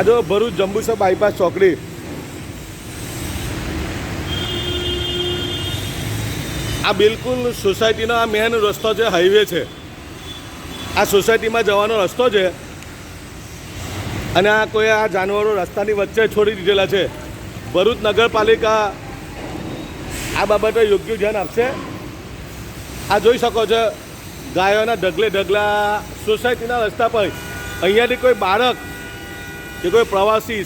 આ જો ભરૂચ જંબુસર બાયપાસ ચોકડી આ બિલકુલ સોસાયટીનો આ મેન રસ્તો છે હાઈવે છે. આ સોસાયટીમાં જવાનો રસ્તો છે. અને આ કોઈ આ જાનવરો રસ્તાની વચ્ચે છોડી દીધેલા છે. ભરૂચ નગરપાલિકા આ બાબતે યોગ્ય ધ્યાન આપશે. આ જોઈ શકો છો, ગાયોના ઢગલે ઢગલા સોસાયટીના રસ્તા પર. અહીંયાથી કોઈ બાળક કે કોઈ પ્રવાસી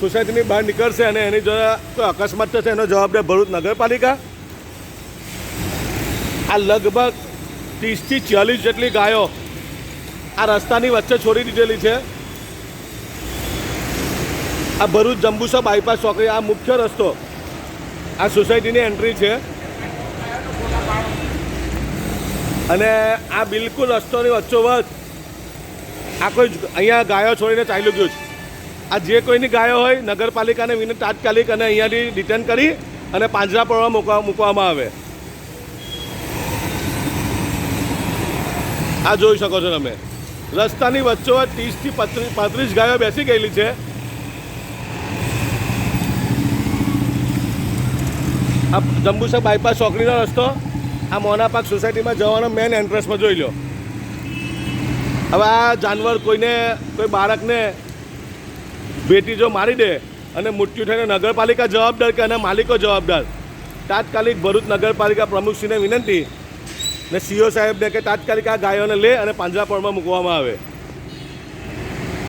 સોસાયટીની બહાર નીકળશે અને એની જો કોઈ અકસ્માત થશે, એનો જવાબદાર ભરૂચ નગરપાલિકા? આ લગભગ ત્રીસથી ચાલીસ જેટલી ગાયો આ રસ્તાની વચ્ચે છોડી દીધેલી છે. આ ભરૂચ જંબુસા બાયપાસ ચોકડી, આ મુખ્ય રસ્તો, આ સોસાયટીની એન્ટ્રી છે. અને આ બિલકુલ રસ્તોની વચ્ચોવચ આ કોઈ અહીંયા ગાયો છોડીને ચાલ્યું ગયું છે. આ જે કોઈની ગાયો હોય, નગરપાલિકાને વિને તાત્કાલિક અને અહીંયાથી ડિટેન કરી અને પાંજરાપોળમાં મૂકવા, મૂકવામાં આવે. આ જોઈ શકો છો તમે. રસ્તાની વચ્ચોવચ ત્રીસથી પત્રીસ પાંત્રીસ ગાયો બેસી ગયેલી છે. આ જંબુસર બાયપાસ ચોકડીનો રસ્તો, આ મોના પાક સોસાયટીમાં જવાનો મેન એન્ટ્રન્સમાં જોઈ લો. હવે આ જાનવર કોઈને, કોઈ બાળકને બેટી જો મારી દે અને મૃત્યુ થઈને નગરપાલિકા જવાબદાર કે અને માલિકો જવાબદાર તાત્કાલિક ભરૂચ નગરપાલિકા પ્રમુખશ્રીને વિનંતી ને સીઓ સાહેબને કે તાત્કાલિક આ ગાયોને લે અને પાંજરાપોળમાં મૂકવામાં આવે.